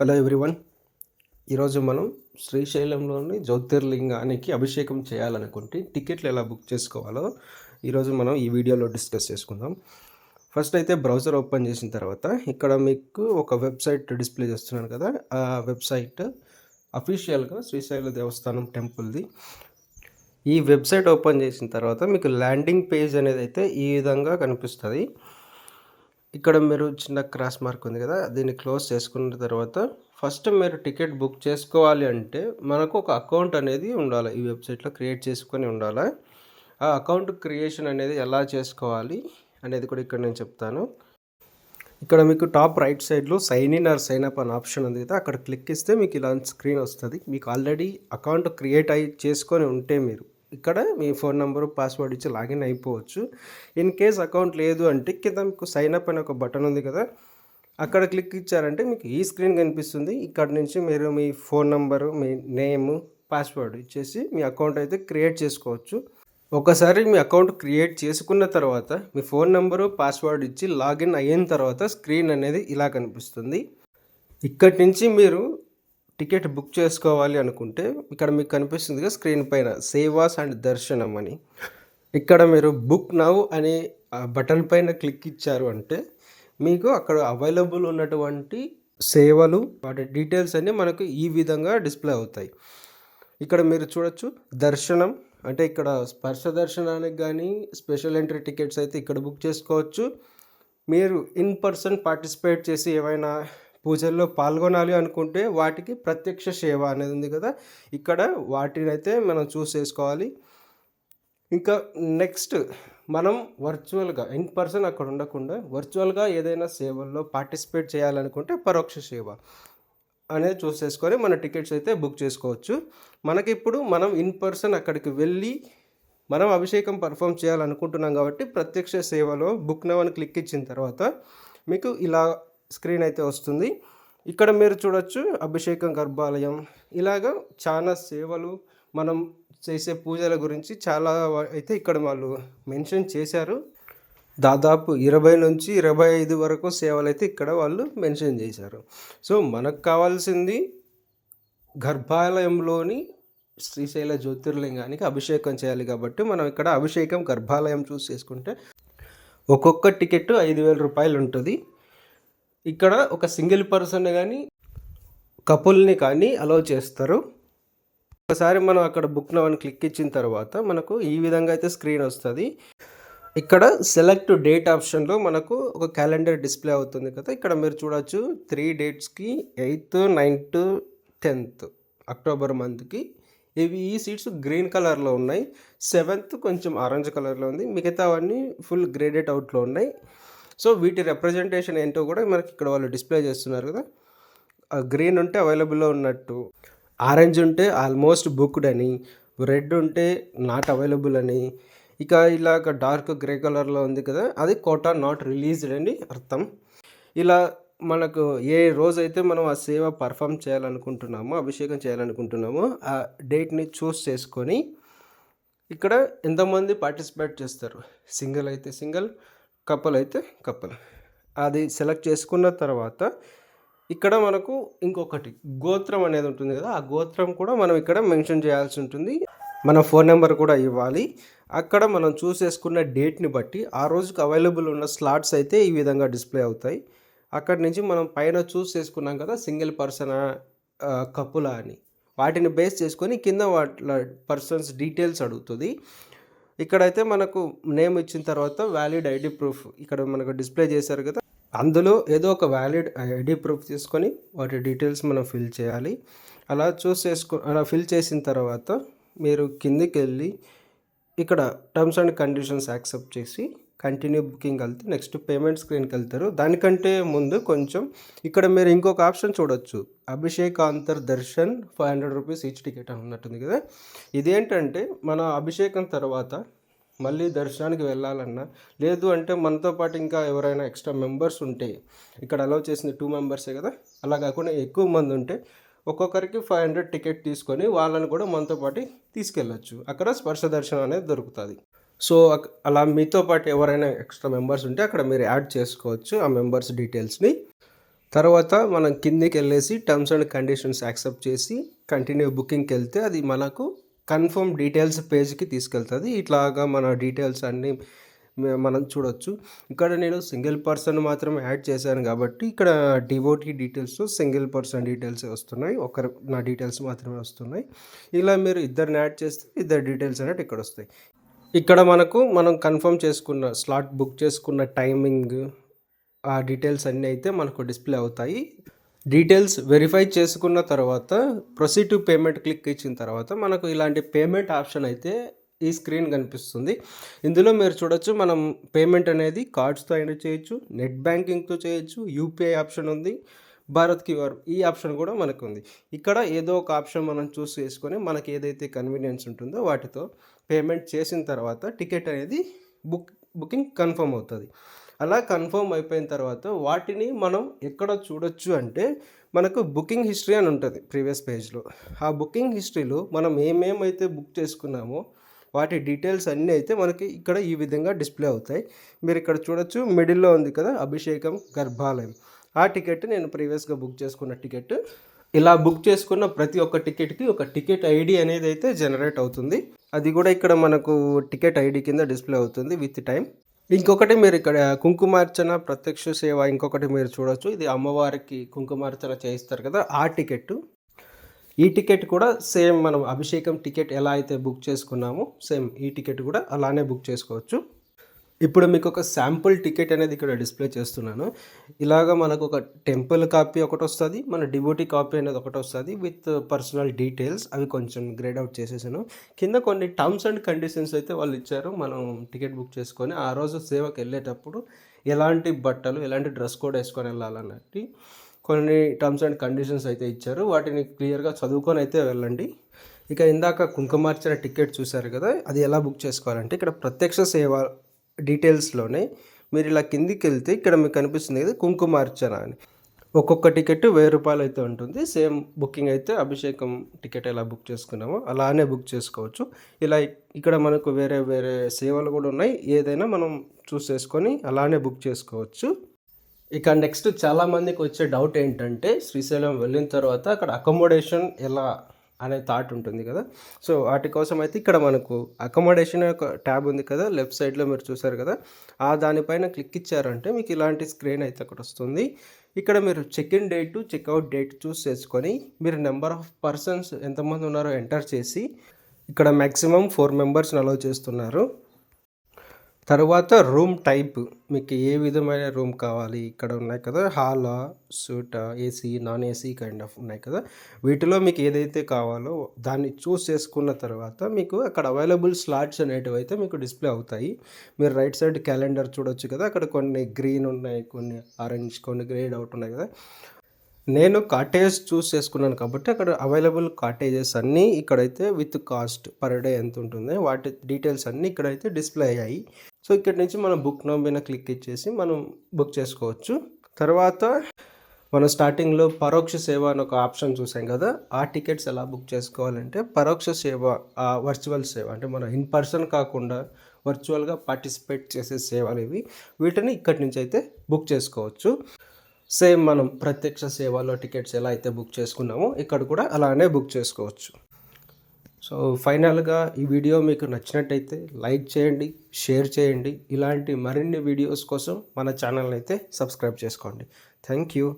Hello everyone ఈరోజు మనం శ్రీశైలంలోని జ్యోతిర్లింగానికి అభిషేకం చేయాలనుకుంటే టికెట్లు ఎలా బుక్ చేసుకోవాలో ఈరోజు మనం ఈ వీడియోలో డిస్కస్ చేసుకుందాం. ఫస్ట్ అయితే బ్రౌజర్ ఓపెన్ చేసిన తర్వాత ఇక్కడ మీకు ఒక వెబ్సైట్ డిస్ప్లే చేస్తున్నాను కదా. ఆ వెబ్సైట్ అఫీషియల్గా శ్రీశైల దేవస్థానం టెంపుల్ది. ఈ వెబ్సైట్ ఓపెన్ చేసిన తర్వాత మీకు ల్యాండింగ్ పేజ్ అనేది అయితే ఈ విధంగా కనిపిస్తుంది. ఇక్కడ మీరు చిన్న క్రాస్ మార్క్ ఉంది కదా దీన్ని క్లోజ్ చేసుకున్న తర్వాత ఫస్ట్ మీరు టికెట్ బుక్ చేసుకోవాలి అంటే మనకు ఒక అకౌంట్ అనేది ఉండాలి ఈ వెబ్సైట్లో క్రియేట్ చేసుకొని ఉండాలి. ఆ అకౌంట్ క్రియేషన్ అనేది ఎలా చేసుకోవాలి అనేది కూడా ఇక్కడ నేను చెప్తాను. ఇక్కడ మీకు టాప్ రైట్ సైడ్లో sign in or sign up అనే ఆప్షన్ ఉంది కదా అక్కడ క్లిక్ ఇస్తే మీకు ఇలాంటి స్క్రీన్ వస్తుంది. మీకు ఆల్రెడీ అకౌంట్ క్రియేట్ అయి చేసుకొని ఉంటే మీరు ఇక్కడ మీ ఫోన్ నెంబరు పాస్వర్డ్ ఇచ్చి లాగిన్ అయిపోవచ్చు. ఇన్ కేస్ అకౌంట్ లేదు అంటే కింద మీకు సైన్ అప్ అనే ఒక బటన్ ఉంది కదా అక్కడ క్లిక్ ఇచ్చారంటే మీకు ఈ స్క్రీన్ కనిపిస్తుంది. ఇక్కడ నుంచి మీరు మీ ఫోన్ నెంబరు మీ నేమ్ పాస్వర్డ్ ఇచ్చేసి మీ అకౌంట్ అయితే క్రియేట్ చేసుకోవచ్చు. ఒకసారి మీ అకౌంట్ క్రియేట్ చేసుకున్న తర్వాత మీ ఫోన్ నెంబరు పాస్వర్డ్ ఇచ్చి లాగిన్ అయిన తర్వాత స్క్రీన్ అనేది ఇలా కనిపిస్తుంది. ఇక్కడి నుంచి మీరు టికెట్ బుక్ చేసుకోవాలి అనుకుంటే ఇక్కడ మీకు కనిపిస్తుంది స్క్రీన్ పైన సేవాస్ అండ్ దర్శనం అని. ఇక్కడ మీరు బుక్ నవ్ అనే బటన్ పైన క్లిక్ ఇచ్చారు అంటే మీకు అక్కడ అవైలబుల్ ఉన్నటువంటి సేవలు వాటి డీటెయిల్స్ అన్నీ మనకు ఈ విధంగా డిస్ప్లే అవుతాయి. ఇక్కడ మీరు చూడొచ్చు దర్శనం అంటే ఇక్కడ స్పర్శ దర్శనానికి కానీ స్పెషల్ ఎంట్రీ టికెట్స్ అయితే ఇక్కడ బుక్ చేసుకోవచ్చు. మీరు ఇన్ పర్సన్ పార్టిసిపేట్ చేసి ఏమైనా పూజల్లో పాల్గొనాలి అనుకుంటే వాటికి ప్రత్యక్ష సేవ అనేది ఉంది కదా. ఇక్కడ వాటిని అయితే మనం చూస్ చేసుకోవాలి. ఇంకా నెక్స్ట్ మనం వర్చువల్గా ఇన్ పర్సన్ అక్కడ ఉండకుండా వర్చువల్గా ఏదైనా సేవల్లో పార్టిసిపేట్ చేయాలనుకుంటే పరోక్ష సేవ అనేది చూస్ చేసుకొని మన టికెట్స్ అయితే బుక్ చేసుకోవచ్చు. మనకి ఇప్పుడు మనం ఇన్ పర్సన్ అక్కడికి వెళ్ళి మనం అభిషేకం పర్ఫామ్ చేయాలనుకుంటున్నాం కాబట్టి ప్రత్యక్ష సేవలో బుక్ నవ్ అని క్లిక్ ఇచ్చిన తర్వాత మీకు ఇలా స్క్రీన్ అయితే వస్తుంది. ఇక్కడ మీరు చూడొచ్చు అభిషేకం గర్భాలయం. ఇలాగ చాలా సేవలు మనం చేసే పూజల గురించి చాలా అయితే ఇక్కడ వాళ్ళు మెన్షన్ చేశారు. దాదాపు ఇరవై నుంచి ఇరవై ఐదు వరకు సేవలు అయితే ఇక్కడ వాళ్ళు మెన్షన్ చేశారు. సో మనకు కావాల్సింది గర్భాలయంలోని శ్రీశైల జ్యోతిర్లింగానికి అభిషేకం చేయాలి కాబట్టి మనం ఇక్కడ అభిషేకం గర్భాలయం చూస్ చేసుకుంటే ఒక్కొక్క టికెట్ ఐదు వేల రూపాయలు ఉంటుంది. ఇక్కడ ఒక సింగిల్ పర్సన్ కానీ కపుల్ని కానీ అలౌ చేస్తారు. ఒకసారి మనం అక్కడ బుక్ నవన్ క్లిక్ ఇచ్చిన తర్వాత మనకు ఈ విధంగా అయితే స్క్రీన్ వస్తుంది. ఇక్కడ సెలెక్ట్ డేట్ ఆప్షన్లో మనకు ఒక క్యాలెండర్ డిస్ప్లే అవుతుంది కదా ఇక్కడ మీరు చూడొచ్చు త్రీ డేట్స్కి ఎయిత్ నైన్త్ టెన్త్ అక్టోబర్ మంత్కి ఇవి ఈ సీట్స్ గ్రీన్ కలర్లో ఉన్నాయి. సెవెంత్ కొంచెం ఆరెంజ్ కలర్లో ఉంది. మిగతా అవన్నీ ఫుల్ గ్రేడెడ్ అవుట్లో ఉన్నాయి. సో వీటి రిప్రజెంటేషన్ ఏంటో కూడా మనకి ఇక్కడ వాళ్ళు డిస్ప్లే చేస్తున్నారు కదా. గ్రీన్ ఉంటే అవైలబుల్లో ఉన్నట్టు ఆరెంజ్ ఉంటే ఆల్మోస్ట్ బుక్డ్ అని రెడ్ ఉంటే నాట్ అవైలబుల్ అని ఇక ఇలాగ డార్క్ గ్రే కలర్లో ఉంది కదా అది కోటా నాట్ రిలీజ్డ్ అని అర్థం. ఇలా మనకు ఏ రోజైతే మనం ఆ సేవ పర్ఫామ్ చేయాలనుకుంటున్నామో అభిషేకం చేయాలనుకుంటున్నామో ఆ డేట్ని చూస్ చేసుకొని ఇక్కడ ఎంతమంది పార్టిసిపేట్ చేస్తారు? సింగిల్ అయితే సింగిల్ కప్పల్ అయితే కప్పల్. అది సెలెక్ట్ చేసుకున్న తర్వాత ఇక్కడ మనకు ఇంకొకటి గోత్రం అనేది ఉంటుంది కదా ఆ గోత్రం కూడా మనం ఇక్కడ మెన్షన్ చేయాల్సి ఉంటుంది. మన ఫోన్ నెంబర్ కూడా ఇవ్వాలి. అక్కడ మనం చూసేసుకున్న డేట్ని బట్టి ఆ రోజుకి అవైలబుల్ ఉన్న స్లాట్స్ అయితే ఈ విధంగా డిస్ప్లే అవుతాయి. అక్కడి నుంచి మనం పైన చూస్ చేసుకున్నాం కదా సింగిల్ పర్సన్ కపులా అని. వాటిని బేస్ చేసుకొని కింద వాటి పర్సన్స్ డీటెయిల్స్ అడుగుతుంది. ఇక్కడైతే మనకు నేమ్ ఇచ్చిన తర్వాత వ్యాలిడ్ ఐడి ప్రూఫ్ ఇక్కడ మనకు డిస్ప్లే చేశారు కదా. అందులో ఏదో ఒక వ్యాలిడ్ ఐడి ప్రూఫ్ తీసుకొని వాటి డీటెయిల్స్ మనం ఫిల్ చేయాలి. అలా చూస్ చేసుకో అలా ఫిల్ చేసిన తర్వాత మీరు కిందికి వెళ్ళి ఇక్కడ టర్మ్స్ అండ్ కండిషన్స్ యాక్సెప్ట్ చేసి కంటిన్యూ బుకింగ్ వెళ్తే నెక్స్ట్ పేమెంట్ స్క్రీన్కి వెళ్తారు. దానికంటే ముందు కొంచెం ఇక్కడ మీరు ఇంకొక ఆప్షన్ చూడొచ్చు. అభిషేక్ అంతర్ Darshan five hundred rupees each ticket అని ఉన్నట్టుంది కదా. ఇదేంటంటే మన అభిషేకం తర్వాత మళ్ళీ దర్శనానికి వెళ్ళాలన్నా లేదు అంటే మనతో పాటు ఇంకా ఎవరైనా ఎక్స్ట్రా మెంబర్స్ ఉంటే ఇక్కడ అలౌ చేసింది టూ మెంబర్సే కదా. అలా కాకుండా ఎక్కువ మంది ఉంటే ఒక్కొక్కరికి ఫైవ్ హండ్రెడ్ టికెట్ తీసుకొని వాళ్ళని కూడా మనతో పాటు తీసుకెళ్ళచ్చు. అక్కడ స్పర్శ దర్శనం అనేది దొరుకుతుంది. సో అలా మీతో పాటు ఎవరైనా ఎక్స్ట్రా మెంబర్స్ ఉంటే అక్కడ మీరు యాడ్ చేసుకోవచ్చు ఆ మెంబర్స్ డీటెయిల్స్ని. తర్వాత మనం కిందికి వెళ్ళేసి టర్మ్స్ అండ్ కండిషన్స్ యాక్సెప్ట్ చేసి కంటిన్యూ బుకింగ్కి వెళ్తే అది మనకు కన్ఫర్మ్ డీటెయిల్స్ పేజ్కి తీసుకెళ్తుంది. ఇట్లాగా మన డీటెయిల్స్ అన్నీ మనం చూడొచ్చు. ఇక్కడ నేను సింగిల్ పర్సన్ మాత్రమే యాడ్ చేశాను కాబట్టి ఇక్కడ devotee details single person details వస్తున్నాయి. ఒకరు నా డీటెయిల్స్ మాత్రమే వస్తున్నాయి. ఇలా మీరు ఇద్దరిని యాడ్ చేస్తే ఇద్దరు డీటెయిల్స్ అనేవి ఇక్కడ వస్తాయి. ఇక్కడ మనకు మనం కన్ఫర్మ్ చేసుకున్న స్లాట్ బుక్ చేసుకున్న టైమింగ్ ఆ డీటెయిల్స్ అన్నీ అయితే మనకు డిస్ప్లే అవుతాయి. డీటెయిల్స్ వెరిఫై చేసుకున్న తర్వాత ప్రొసీడ్ టు పేమెంట్ క్లిక్ ఇచ్చిన తర్వాత మనకు ఇలాంటి పేమెంట్ ఆప్షన్ అయితే ఈ స్క్రీన్ కనిపిస్తుంది. ఇందులో మీరు చూడొచ్చు మనం పేమెంట్ అనేది కార్డ్స్తో అయినా చేయొచ్చు నెట్ బ్యాంకింగ్తో చేయొచ్చు యూపీఐ ఆప్షన్ ఉంది భారత్ క్యూఆర్ ఈ ఆప్షన్ కూడా మనకు ఉంది. ఇక్కడ ఏదో ఒక ఆప్షన్ మనం చూస్ చేసుకొని మనకి ఏదైతే కన్వీనియన్స్ ఉంటుందో వాటితో పేమెంట్ చేసిన తర్వాత టికెట్ అనేది బుక్ బుకింగ్ కన్ఫర్మ్ అవుతుంది. అలా కన్ఫర్మ్ అయిపోయిన తర్వాత వాటిని మనం ఎక్కడ చూడొచ్చు అంటే మనకు బుకింగ్ హిస్టరీ అని ఉంటుంది ప్రీవియస్ పేజ్లో. ఆ బుకింగ్ హిస్టరీలో మనం ఏమేమైతే బుక్ చేసుకున్నామో వాటి డీటెయిల్స్ అన్నీ అయితే మనకి ఇక్కడ ఈ విధంగా డిస్ప్లే అవుతాయి. మీరు ఇక్కడ చూడొచ్చు మిడిల్లో ఉంది కదా అభిషేకం గర్భాలయం. ఆ టికెట్ నేను ప్రీవియస్గా బుక్ చేసుకున్న టికెట్. ఇలా బుక్ చేసుకున్న ప్రతి ఒక్క టికెట్కి ఒక టికెట్ ఐడి అనేది అయితే జనరేట్ అవుతుంది. అది కూడా ఇక్కడ మనకు టికెట్ ఐడి కింద డిస్ప్లే అవుతుంది విత్ టైం. ఇంకొకటి మీరు ఇక్కడ కుంకుమార్చన ప్రత్యక్ష సేవ ఇంకొకటి మీరు చూడొచ్చు. ఇది అమ్మవారికి కుంకుమార్చన చేయిస్తారు కదా ఆ టికెట్. ఈ టికెట్ కూడా సేమ్ మనం అభిషేకం టికెట్ ఎలా అయితే బుక్ చేసుకున్నామో సేమ్ ఈ టికెట్ కూడా అలానే బుక్ చేసుకోవచ్చు. ఇప్పుడు మీకు ఒక శాంపుల్ టికెట్ అనేది ఇక్కడ డిస్ప్లే చేస్తున్నాను. ఇలాగ మనకు ఒక టెంపుల్ కాపీ ఒకటి వస్తుంది మన డివోటీ కాపీ అనేది ఒకటి వస్తుంది విత్ పర్సనల్ డీటెయిల్స్ అవి కొంచెం గ్రేడ్ అవుట్ చేసేసాను. కింద కొన్ని టర్మ్స్ అండ్ కండిషన్స్ అయితే వాళ్ళు ఇచ్చారు. మనం టికెట్ బుక్ చేసుకొని ఆ రోజు సేవకి వెళ్ళేటప్పుడు ఎలాంటి బట్టలు ఎలాంటి డ్రెస్ కోడ్ వేసుకొని వెళ్ళాలన్నట్టు కొన్ని టర్మ్స్ అండ్ కండిషన్స్ అయితే ఇచ్చారు. వాటిని క్లియర్గా చదువుకొని అయితే వెళ్ళండి. ఇక ఇందాక కుంకుమార్చన టికెట్ చూశారు కదా అది ఎలా బుక్ చేసుకోవాలంటే ఇక్కడ ప్రత్యక్ష సేవ డీటెయిల్స్లోనే మీరు ఇలా కిందికి వెళ్తే ఇక్కడ మీకు కనిపిస్తుంది కదా కుంకుమార్చన అని. ఒక్కొక్క టికెట్ వెయ్యి రూపాయలు అయితే ఉంటుంది. సేమ్ బుకింగ్ అయితే అభిషేకం టికెట్ ఎలా బుక్ చేసుకున్నామో అలానే బుక్ చేసుకోవచ్చు. ఇలా ఇక్కడ మనకు వేరే వేరే సేవలు కూడా ఉన్నాయి. ఏదైనా మనం చూస్ చేసుకొని అలానే బుక్ చేసుకోవచ్చు. ఇక నెక్స్ట్ చాలామందికి వచ్చే డౌట్ ఏంటంటే శ్రీశైలం వెళ్ళిన తర్వాత అక్కడ అకామిడేషన్ ఎలా అనే థాట్ ఉంటుంది కదా. సో వాటి కోసం అయితే ఇక్కడ మనకు అకామడేషన్ ఒక ట్యాబ్ ఉంది కదా లెఫ్ట్ సైడ్లో మీరు చూసారు కదా. ఆ దానిపైన క్లిక్ ఇచ్చారంటే మీకు ఇలాంటి స్క్రీన్ అయితే అక్కడ వస్తుంది. ఇక్కడ మీరు check in date checkout date choose చేసుకొని మీరు నెంబర్ ఆఫ్ పర్సన్స్ ఎంతమంది ఉన్నారో ఎంటర్ చేసి ఇక్కడ మ్యాక్సిమం ఫోర్ మెంబర్స్ని అలౌ చేస్తున్నారు. తర్వాత రూమ్ టైప్. మీకు ఏ విధమైన రూమ్ కావాలి? ఇక్కడ ఉన్నాయి కదా హాలా సూటా AC non AC kind of ఉన్నాయి కదా. వీటిలో మీకు ఏదైతే కావాలో దాన్ని చూస్ చేసుకున్న తర్వాత మీకు అక్కడ అవైలబుల్ స్లాట్స్ అనేటివి అయితే మీకు డిస్ప్లే అవుతాయి. మీరు రైట్ సైడ్ క్యాలెండర్ చూడొచ్చు కదా అక్కడ కొన్ని గ్రీన్ ఉన్నాయి కొన్ని ఆరెంజ్ కొన్ని గ్రేడ్ అవుట్ ఉన్నాయి కదా. నేను కాటేజ్ చూస్ చేసుకున్నాను కాబట్టి అక్కడ అవైలబుల్ కాటేజెస్ అన్నీ ఇక్కడైతే విత్ కాస్ట్ పర్ డే ఎంత ఉంటుంది వాటి డీటెయిల్స్ అన్నీ ఇక్కడైతే డిస్ప్లే అయ్యాయి. సో ఇక్కడ నుంచి మనం బుక్ నో మీద క్లిక్ ఇచ్చేసి మనం బుక్ చేసుకోవచ్చు. తర్వాత మనం స్టార్టింగ్లో పరోక్ష సేవ అని ఒక ఆప్షన్ చూసాం కదా ఆ టికెట్స్ ఎలా బుక్ చేసుకోవాలంటే పరోక్ష సేవ ఆ వర్చువల్ సేవ అంటే మనం ఇన్ పర్సన్ కాకుండా వర్చువల్గా పార్టిసిపేట్ చేసే సేవలు ఇవి వీటిని ఇక్కడి నుంచి అయితే బుక్ చేసుకోవచ్చు. సేమ్ మనం ప్రత్యక్ష సేవలో టికెట్స్ ఎలా అయితే బుక్ చేసుకున్నామో ఇక్కడ కూడా అలానే బుక్ చేసుకోవచ్చు. సో ఫైనల్గా ఈ వీడియో మీకు నచ్చినట్టయితే లైక్ చేయండి షేర్ చేయండి. ఇలాంటి మరిన్ని వీడియోస్ కోసం మన ఛానల్ని అయితే సబ్స్క్రైబ్ చేసుకోండి. Thank you.